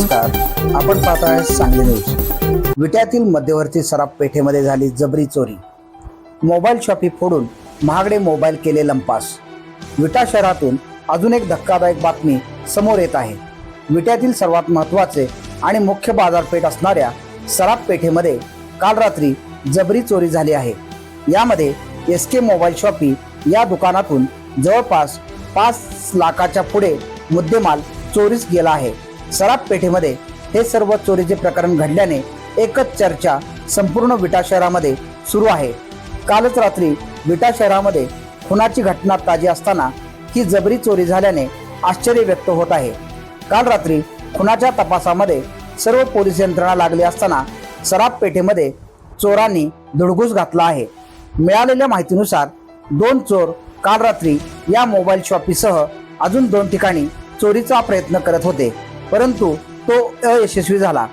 नमस्कार. आपण पाहताय सांगली न्यूज विट्यातील मध्यवर्ती सराफ पेठेमध्ये झाली जबरी चोरी. मोबाईल शॉपी फोडून महागडे मोबाईल केले लंपास. विटा शहरातून अजून एक धक्कादायक बातमी समोर येत आहे. विट्यातील सर्वात महत्त्वाचे आणि मुख्य बाजारपेठ असणाऱ्या सराफ पेठेमध्ये काल रात्री जबरी चोरी झाली आहे. यामध्ये एस के मोबाईल शॉपी या दुकानातून जवळपास पाच लाखाच्या पुढे मुद्देमाल चोरीस गेला आहे. सराफ पेठेमध्ये हे सर्व चोरीचे प्रकरण घडल्याने एकच चर्चा संपूर्ण विटा शहरामध्ये सुरू आहे. कालच रात्री विटा शहरामध्ये खुनाची घटना ताजी असताना ही जबरी चोरी झाल्याने आश्चर्य व्यक्त होत आहे. काल रात्री खुनाच्या तपासामध्ये सर्व पोलीस यंत्रणा लागली असताना सराफ पेठेमध्ये चोरांनी धुडगूस घातला आहे. मिळालेल्या माहितीनुसार दोन चोर काल रात्री या मोबाईल शॉपीसह अजून दोन ठिकाणी चोरीचा प्रयत्न करत होते. परंतु तो अयशस्वी झाला.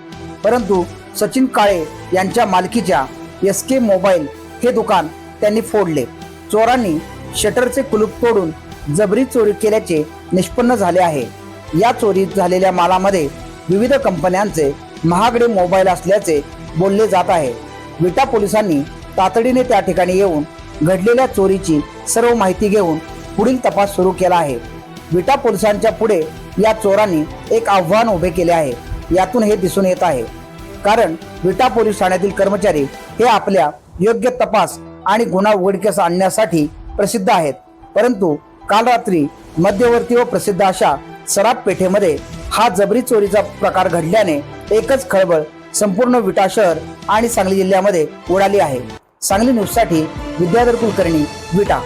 परंतु सचिन काळे यांच्या मालकीच्या एस के मोबाईल हे दुकान त्यांनी फोडले. चोरांनी शटरचे कुलूप तोडून जबरी चोरी केल्याचे निष्पन्न झाले आहे. या चोरीत झालेल्या मालामध्ये विविध कंपन्यांचे महागडे मोबाईल असल्याचे बोलले जात आहे. विटा पोलिसांनी तातडीने त्या ठिकाणी येऊन घडलेल्या चोरीची सर्व माहिती घेऊन पुढील तपास सुरू केला आहे. विटा पोलिसांच्या पुढे या चोरांनी एक आव्हान उभे केले आहे. यातून हे दिसून येत आहे. कारण विटा पोलीस ठाण्यातील कर्मचारी हे आपल्या योग्य तपास आणि गुन्हा उघडकीस आणण्यासाठी प्रसिद्ध आहेत. परंतु काल रात्री मध्यवर्ती व प्रसिद्ध अशा सराफ पेठेमध्ये हा जबरी चोरीचा प्रकार घडल्याने एकच खळबळ संपूर्ण विटा शहर आणि सांगली जिल्ह्यामध्ये उडाली आहे. सांगली न्यूजसाठी विद्याधर कुलकर्णी विटा.